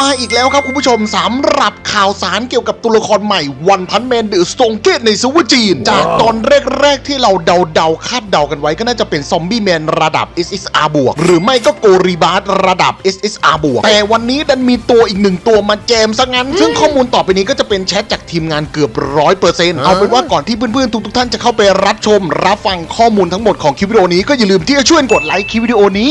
มาอีกแล้วครับคุณผู้ชมสำหรับข่าวสารเกี่ยวกับตัวละครใหม่วันพันแมนเดอะสโตงเกตในซูเปอร์จีน จากตอนแรกๆที่เราเดาเดาๆคาดเดากันไว้ก็น่าจะเป็นซอมบี้แมนระดับ SSR บวกหรือไม่ก็โกรีบาร์ระดับ SSR บวกแต่วันนี้ดันมีตัวอีกหนึ่งตัวมาแจมซะงั้น ซึ่งข้อมูลต่อไปนี้ก็จะเป็นแชทจากทีมงานเกือบร้อยเปอร์เซ็นต์เอาเป็นว่าก่อนที่เพื่อนๆทุกๆท่านจะเข้าไปรับชม รับฟังข้อมูลทั้งหมดของคลิปวิดีโอนี้ก็อย่าลืมที่จะช่วยกดไลค์คลิปวิดีโอนี้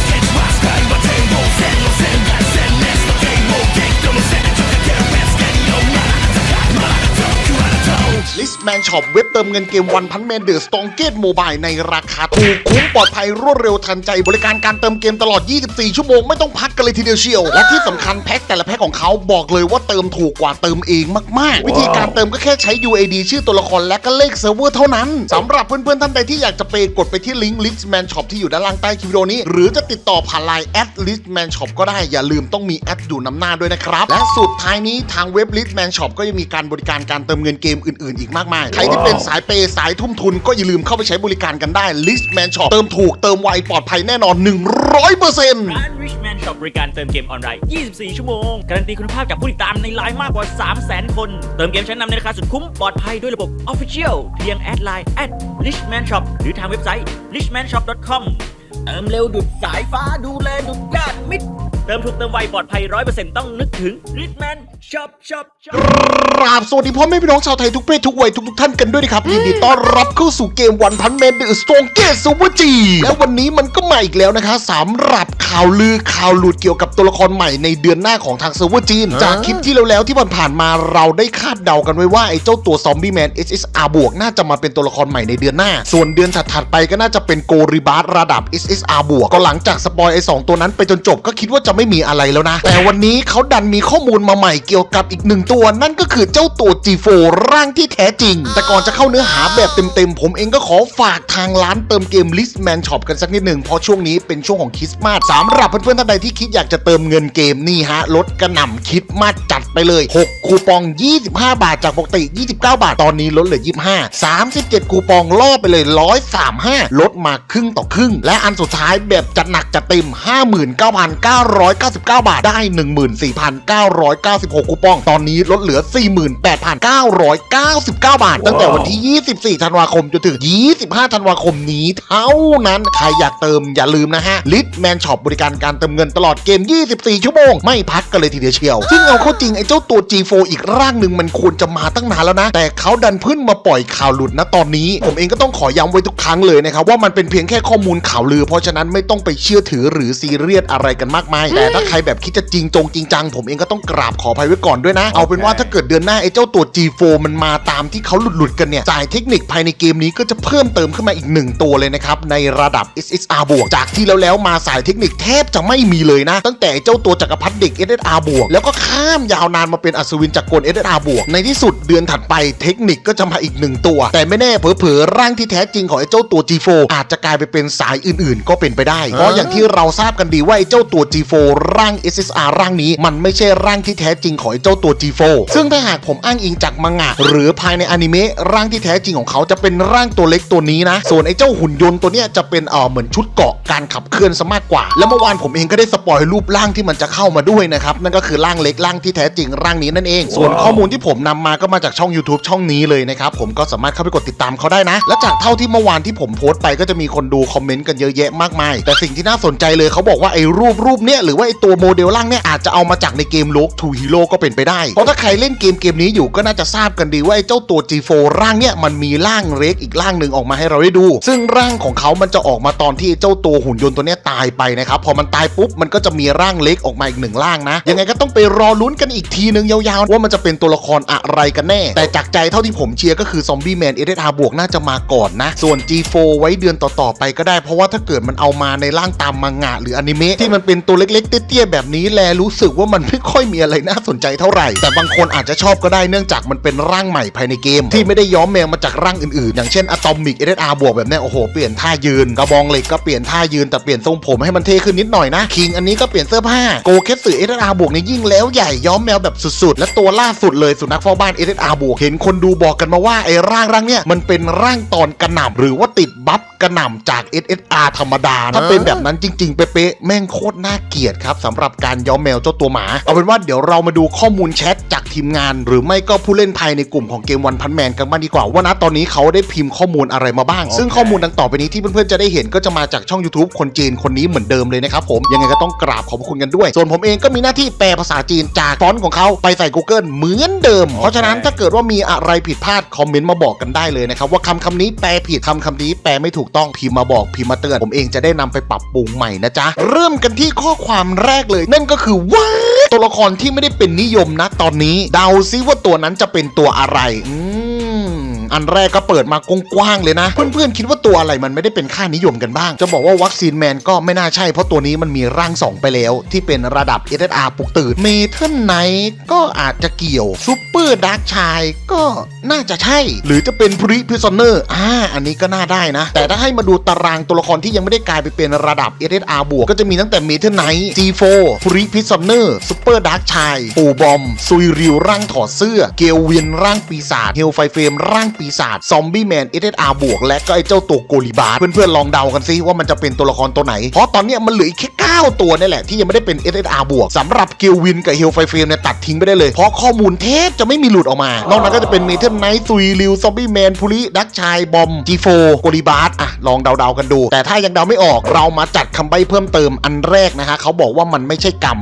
แมนช็อปเว็บเติมเงินเกมวันพันแมนเดอร์สตองเกตโมบายในราคาถูกคุ้มปลอดภัยรวดเร็วทันใจ บริการการเติมเกมตลอด 24 ชั่วโมง ไม่ต้องพักกันเลยทีเดียวเชียว และที่สำคัญแพ็คแต่ละแพ็คของเขาบอกเลยว่าเติมถูกกว่าเติมเองมาก ๆ วิธีการเติมก็แค่ใช้ UAD ชื่อตัวละครและก็เลขเซิร์ฟเวอร์เท่านั้นสำหรับเพื่อนๆท่านใดที่อยากจะเปกดไปที่ลิงก์ลิสแมนช็อปที่อยู่ด้านล่างใต้คลิปวิดีโอนี้ หรือจะติดต่อผ่านไลน์แอดลิสแมนช็อปก็ได้อย่าลืมต้องมีแอดอยู่นำหน้าด้วยนะครับและสุดท้ายนี้ทางเว็บลิสแมนช็อปก็ยังมีการบริการการเติมเงินเกมอื่น ๆ อีกมากมายใครที่เป็นสายเปย์สายทุ่มทุนก็อย่าลืมเข้าไปใช้บริการกันได้ Listman Shop เติมถูกเติมไวปลอดภัยแน่นอน 100%ร้าน Richman Shop บริการเติมเกมออนไลน์ 24 ชั่วโมง การันตีคุณภาพจากผู้ติดตามในไลน์มากกว่า 300,000 คน เติมเกมชั้นนำในราคาสุดคุ้มปลอดภัยด้วยระบบ Official เพียงแอดไลน์ at Richman Shop หรือทางเว็บไซต์ richmanshop.com เติมเร็วดุดสายฟ้าดูแลดุดญาติมิตรเติมถูกเติมไวปลอดภัย100%ต้องนึกถึง Richman Shop Shop Shop กราบสวัสดีพ่อแม่พี่น้องชาวไทยทุกเพศทุกวัยทุกทุกๆท่านกันด้วยนะครับยินดีต้อนรับเข้าสู่เกมวันพันแมนเดอะสโตงเกตซูเปอร์จีแล้ววันนี้มันก็มาอีกแล้วนะคะสำหรับข่าวลือข่าวหลุดเกี่ยวกับตัวละครใหม่ในเดือนหน้าของทางเซิร์ฟเวอร์จีน จากคลิปที่แล้วแล้วๆที่ผ่านๆมาเราได้คาดเดากันไว้ว่าไอ้เจ้าตัวซอมบี้แมน SSR บวกน่าจะมาเป็นตัวละครใหม่ในเดือนหน้า ส่วนเดือนถัดๆไปก็น่าจะเป็นโกริบาร์ระดับ SSR บวกก็หลังจากสปอยไอ้สองตัวนั้นไปจนจบก็คิดว่าจะไม่มีอะไรแล้วนะ แต่วันนี้เขาดันมีข้อมูลมาใหม่เกี่ยวกับอีกหนึ่งตัว นั่นก็คือเจ้าตัว G4 ร่างที่แท้จริง แต่ก่อนจะเข้าเนื้อหาแบบเต็มๆ ผมเองก็ขอฝากทางร้านเติมเกม Listman Shop กันสักนิดหนึ่งเพราะช่วงนี้เป็นช่วงของคริสต์มาสสำหรับเพื่อนๆท่านใดที่คิดอยากจะเติมเงินเกมนี่ฮะลดกระหน่ำคริดมาสจัด ไปเลย 6 คูปอง 25 บาทจากปกติ 29 บาท ตอนนี้ลดเหลือ 25 37 คูปองล่อไปเลย 135 ลดมาครึ่งต่อครึ่ง และอันสุดท้ายแบบจัดหนักจัดเต็ม 59,999 บาทได้ 14,996 คูปอง ตอนนี้ลดเหลือ 48,999 บาท ตั้งแต่วันที่ 24 ธันวาคมจนถึง 25 ธันวาคมนี้เท่านั้น ใครอยากเติมอย่าลืมนะฮะลิทแมนช็อปบริการการเติมเงินตลอดเกม 24 ชั่วโมง ไม่พักกันเลยทีเดียวเชียว ซึ่งเอาเข้าจริงไอเจ้าตัว G4 อีกร่างหนึ่งมันควรจะมาตั้งนานแล้วนะ แต่เขาดันเพิ่งมาปล่อยข่าวหลุดนะตอนนี้ ผมเองก็ต้องขอย้ำไว้ทุกครั้งเลยนะครับว่ามันเป็นเพียงแค่ข้อมูลข่าวลือ เพราะฉะนั้นไม่ต้องไปเชื่อถือหรือซีเรียสอะไรกันมากมาย แต่ถ้าใครแบบคิดจะจริงจงจริงจังผมเองก็ต้องกราบขออภัยไว้ก่อนด้วยนะ เอาเป็นว่าถ้าเกิดเดือนหน้าไอ้เจ้าตัว G4 มันมาตามที่เขาหลุดหลุดๆกันเนี่ยจ่ายเทคนิคภายในเกมนี้ก็จะเพิ่มเติมขึ้นมาอีกหนึ่งตัวเลยนะครับในระดับ SSR บวกจากที่แล้วแล้วมาสายเทคนิคแทบจะไม่มีเลยนะ ตั้งแต่เจ้าตัวจักรพรรดิเด็ก SSR บวกแล้วก็ข้ามยาวนานมาเป็นอัศวินจักรกล SSR บวก ในที่สุดเดือนถัดไปเทคนิคก็จะมาอีกหนึ่งตัว แต่ไม่แน่เผลอๆร่างที่แท้จริงของไอ้เจ้าตัว G4 อาจจะกลายไปเป็นสายอื่นๆ ก็เป็นไปได้ เพราะอย่างที่เราทราบกันดีว่าไอ้เจ้าตัว G4 ร่าง SSR ร่างนี้มันไม่ใช่ร่างที่แท้จริงของไอ้เจ้าตัว G4 ซึ่งถ้าหากผมอ้างอิงจากมังงะหรือภายในอนิเมะร่างที่แท้จริงของเขาจะเป็นร่างตัวเล็กตัวนี้นะ ส่วนไอ้เจ้าหุ่นยนต์ตัวเนี้ยจะเป็นเออเหมือนชุดเกราะการขับเคลื่อนซะมากกว่า แล้วเมื่อวานผมเองก็ได้สปอยรูปร่างที่มันจะเข้ามาด้วยนะครับนั่นก็คือร่างเล็กร่างที่แท้จริงร่างนี้นั่นเอง ส่วนข้อมูลที่ผมนำมาก็มาจากช่อง YouTube ช่องนี้เลยนะครับผมก็สามารถเข้าไปกดติดตามเขาได้นะ และจากเท่าที่เมื่อวานที่ผมโพสต์ไปก็จะมีคนดูคอมเมนต์กันเยอะแยะมากมาย แต่สิ่งที่น่าสนใจเลยเขาบอกว่าไอ้รูปรูปเนี้ยหรือว่าไอ้ตัวโมเดลร่างเนี้ยอาจจะเอามาจากในเกมโลกทูฮีโร่ก็เป็นไปได้ เพราะถ้าใครเล่นเกมเกมนี้อยู่ก็น่าจะทราบกันดีว่าไอ้เจ้าตัว G4 ร่างเนี้ยมันมีร่างเล็กอีกร่างหนึ่งออกมาให้เราได้ดู ซึ่งร่างของเขามันจะออกมาตอนที่ไอ้เจ้าตัวหุ่นยนต์ตัวเนี้ยตายไปนะครับพอมันตายปุ๊บมันก็จะมีร่างเล็กออกมาอีกหนึ่งร่างนะยังไงก็ต้องไปรอลุ้นกันอีกทีนึงยาวๆ ว่ามันจะเป็นตัวละครอะไรกันแน่ แต่จากใจเท่าที่ผมเชียร์ก็คือซอมบี้แมนเอเดอาบวกน่าจะมาก่อนนะ ส่วน G4 ไว้เดือนต่อๆไปก็ได้ เพราะว่าถ้าเกิดมันเอามาในร่างตามมังงะหรืออนิเมะที่มันเป็นตัวเล็กๆเตี้ยๆแบบนี้แลรู้สึกว่ามันไม่ค่อยมีอะไรน่าสนใจเท่าไหร่ แต่บางคนอาจจะชอบก็ได้เนื่องจากมันเป็นร่างใหม่ภายในเกม ที่ไม่ได้ย้อมแมวมาจากร่างอื่นๆ อย่างเช่นอะตอมิกเอเดอาบวกแบบนี้โอ้โหเปลี่ยนท่ายืนกระบองเหล็กก็เปลี่ยนท่ายืนแต่เปลี่ยนทรงผมให้มันเท่ขึ้นนิดหน่อยนะคิงอันนี้ก็เปลี่ยนเสื้อผ้าโกเคสสึเอเดอาบวกนี่ยิ่งแล้วใหญ่ย้อมแมวแบบสุดๆ และตัวล่าสุดเลยสุนัขเฝ้าบ้าน SSR บวกเห็นคนดูบอกกันมาว่าไอ้ร่างร่างเนี่ยมันเป็นร่างตอนกระหน่ำหรือว่าติดบัฟกระหน่ำจาก SSR ธรรมดานะถ้าเป็นแบบนั้นจริง ๆ เป๊ะๆแม่งโคตรน่าเกลียดครับสำหรับการย้อมแมวเจ้าตัวหมา เอาเป็นว่าเดี๋ยวเรามาดูข้อมูลแชทจากทีมงาน หรือไม่ก็ผู้เล่นภายในกลุ่มของเกมวันพันแมนกันบ้างดีกว่าว่านะตอนนี้เขาได้พิมพ์ข้อมูลอะไรมาบ้าง ซึ่งข้อมูลดังต่อไปนี้ที่เพื่อนๆจะได้เห็นก็จะมาจากช่อง YouTube คนจีนคนนี้เหมือนเดิมเลยนะครับผมยังไงก็ต้องกราบขอบพระคุณกันด้วย ส่วนผมเองก็มีหน้าที่แปลภาษาจีนจากฟอนต์ของเขาไปใส่ Google เหมือนเดิม เพราะฉะนั้นถ้าเกิดว่ามีอะไรผิดพลาดคอมเมนต์มาบอกกันได้เลยนะครับว่าคำคำนี้แปลผิดคำคำนี้แปลไม่ถูกต้องพิมพ์มาบอกพิมพ์มาเตือนผมเองจะได้นำไปปรับปรุงใหม่นะจ๊ะเริ่มกันที่ข้อความแรกเลย นั่นก็คือว่าตัวละครที่ไม่ได้เป็นนิยมนะตอนนี้ เดาซิว่าตัวนั้นจะเป็นตัวอะไรอืม อันแรกก็เปิดมากว้างๆเลยนะ เพื่อนๆคิดว่าตัวอะไรมันไม่ได้เป็นค่านิยมกันบ้าง จะบอกว่าวัคซีนแมนก็ไม่น่าใช่เพราะตัวนี้มันมีร่าง2ไปแล้ว ที่เป็นระดับ SSR ปลุกตื่นเมทัลไนก็อาจจะเกี่ยวซูเปอร์ดาร์กชายก็น่าจะใช่ หรือจะเป็นพริพิซอนเนอร์อ่าอันนี้ก็น่าได้นะ แต่ถ้าให้มาดูตารางตัวละครที่ยังไม่ได้กลายไปเป็นระดับ SSR บวกก็จะมีตั้งแต่เมทัลไน G4 พริพิซอนเนอร์ซูเปอร์ดาร์กชายปูบอมซุยริวร่างถอดเสื้อ เกลเวินร่างปีศาจเฮลไฟเฟรมร่างปีศาจซอมบี้แมน SSR บวกและก็ไอ้เจ้าตัวโกลิบาร์เพื่อนๆลองเดากันซิว่ามันจะเป็นตัวละครตัวไหน เพราะตอนนี้มันเหลืออีกแค่9ตัวนี่แหละที่ยังไม่ได้เป็น SSR บวกสำหรับเกลวินกับเฮลไฟเฟรมเนี่ยตัดทิ้งไปได้เลย เพราะข้อมูลเทปจะไม่มีหลุดออกมา นอกนั้นก็จะเป็นเมทัลไนท์ซุยริวซอมบี้แมนพูลิดักชาย บอม G4 โฟโกลิบาร์อะลองเดาๆกันดู แต่ถ้ายังเดาไม่ออกเรามาจัดคำใบ้เพิ่มเติมอันแรกนะฮะเขาบอกว่ามันไม่ใช่กรรม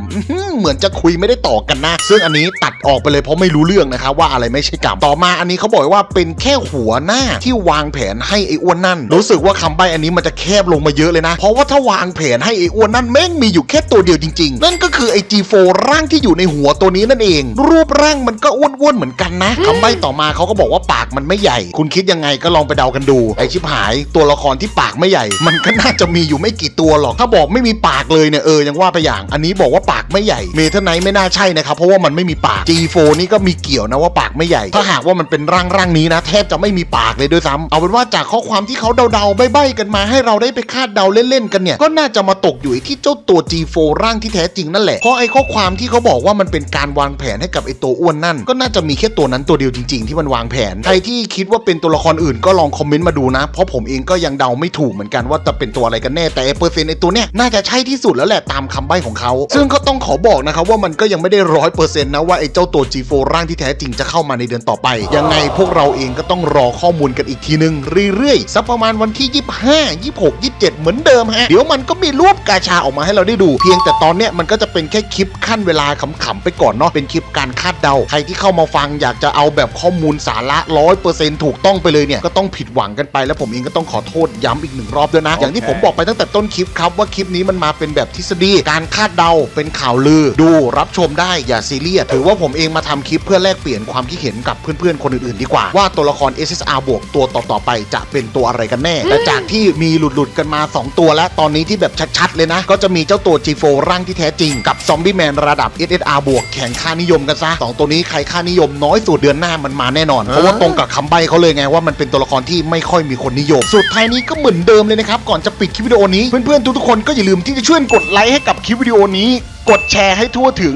เหมือนจะคุยไม่ได้ต่อกันนะ ซึ่งอันนี้ตัดออกไปเลยเพราะไม่รู้เรื่องนะคะว่าอะไรไม่ใช่กรรมต่อมาอันนี้เขาบอกว่าเป็นแค่ค่หัวหน้าที่วางแผนให้ไอ้อ้วนนั่น รู้สึกว่าคำใบ้อันนี้มันจะแคบลงมาเยอะเลยนะ เพราะว่าถ้าวางแผนให้ไอ้อ้วนนั่นแม่งมีอยู่แค่ตัวเดียวจริง ๆ นั่นก็คือไอ้ G4 ร่างที่อยู่ในหัวตัวนี้นั่นเอง รูปร่างมันก็อ้วนๆเหมือนกันนะคำใบ้ต่อมาเขาก็บอกว่าปากมันไม่ใหญ่ คุณคิดยังไงก็ลองไปเดากันดู ไอ้ชิบหายตัวละครที่ปากไม่ใหญ่ มันก็น่าจะมีอยู่ไม่กี่ตัวหรอก ถ้าบอกไม่มีปากเลยเนี่ยเออยังว่าไปอย่าง อันนี้บอกว่าปากไม่ใหญ่ เมทัลไนท์ไม่น่าใช่นะครับเพราะว่ามันไม่มีปาก G4 นี่ก็มีเกี่ยวนะว่าปากไม่ใหญ่ ถ้าหากว่ามันเป็นร่างร่างนี้นะแทบจะไม่มีปากเลยด้วยซ้ำเอาเป็นว่าจากข้อความที่เขาเดาๆใบ้ๆกันมาให้เราได้ไปคาดเดาเล่นๆกันเนี่ยก็น่าจะมาตกอยู่ที่เจ้าตัว G4 ร่างที่แท้จริงนั่นแหละเพราะไอ้ข้อความที่เขาบอกว่ามันเป็นการวางแผนให้กับไอ้ตัวอ้วนนั่น ก็น่าจะมีแค่ตัวนั้นตัวเดียวจริง ๆ ที่มันวางแผนใครที่คิดว่าเป็นตัวละครอื่นก็ลองคอมเมนต์มาดูนะ เพราะผมเองก็ยังเดาไม่ถูกเหมือนกันว่าจะเป็นตัวอะไรกันแน่แต่ไอ้เปอร์เซ็นต์ไอ้ตัวเนี้ยน่าจะใช่ที่สุดแล้วแหละตามคำใบ้ของเขาซึ่งก็ต้องขอบอกนะครับว่ามันก็ยังไม่ได้ร้อยเปอร์เซ็นต์นะว่าไอ้เจ้าตัว G4 ร่างที่แท้จริงจะเข้ามาในเดือนต่อไป ยังไงพวกเราเองก็ต้องรอข้อมูลกันอีกทีนึงเรื่อยๆสักประมาณวันที่ 25 26 27 เหมือนเดิมฮะ เดี๋ยวมันก็มีรูปกาชาออกมาให้เราได้ดู เพียงแต่ตอนเนี้ยมันก็จะเป็นแค่คลิปขั้นเวลาขำๆไปก่อนเนาะเป็นคลิปการคาดเดา ใครที่เข้ามาฟังอยากจะเอาแบบข้อมูลสาระร้อยเปอร์เซ็นต์ถูกต้องไปเลยเนี่ยก็ต้องผิดหวังกันไปแล้วผมเองก็ต้องขอโทษย้ำอีกหนึ่งรอบด้วยนะ อย่างที่ผมบอกไปตั้งแต่ต้นคลิปครับว่าคลิปนี้มันมาเป็นแบบทฤษฎีการคาดเดาเป็นข่าวลือ ดูรับชมได้อย่าซีเรียสถือว่าผมเองมาทำคลิปเพื่อแลกเปลี่ยนความคิดเห็นกับเพื่อนๆคนอื่นๆดีกว่าว่าตัวละคร SSR บวกตัวต่อๆไปจะเป็นตัวอะไรกันแน่ แต่จากที่มีหลุดๆกันมา 2 ตัวแล้ว ตอนนี้ที่แบบชัดๆ เลยนะ ก็จะมีเจ้าตัว G4 ร่างที่แท้จริงกับซอมบี้แมนระดับ SSR บวกแข่งค่านิยมกันซะสองตัวนี้ใครค่านิยมน้อยสุดเดือนหน้ามันมาแน่นอน เพราะว่าตรงกับคำใบ้เขาเลยไงว่ามันเป็นตัวละครที่ไม่ค่อยมีคนนิยม สุดท้ายนี้ก็เหมือนเดิมเลยนะครับก่อนจะปิดคลิปวิดีโอนี้เพื่อนๆทุกๆคนก็อย่าลืมที่จะช่วยกดไลค์ให้กับคลิปวิดีโอนี้ กดแชร์ให้ทั่วถึง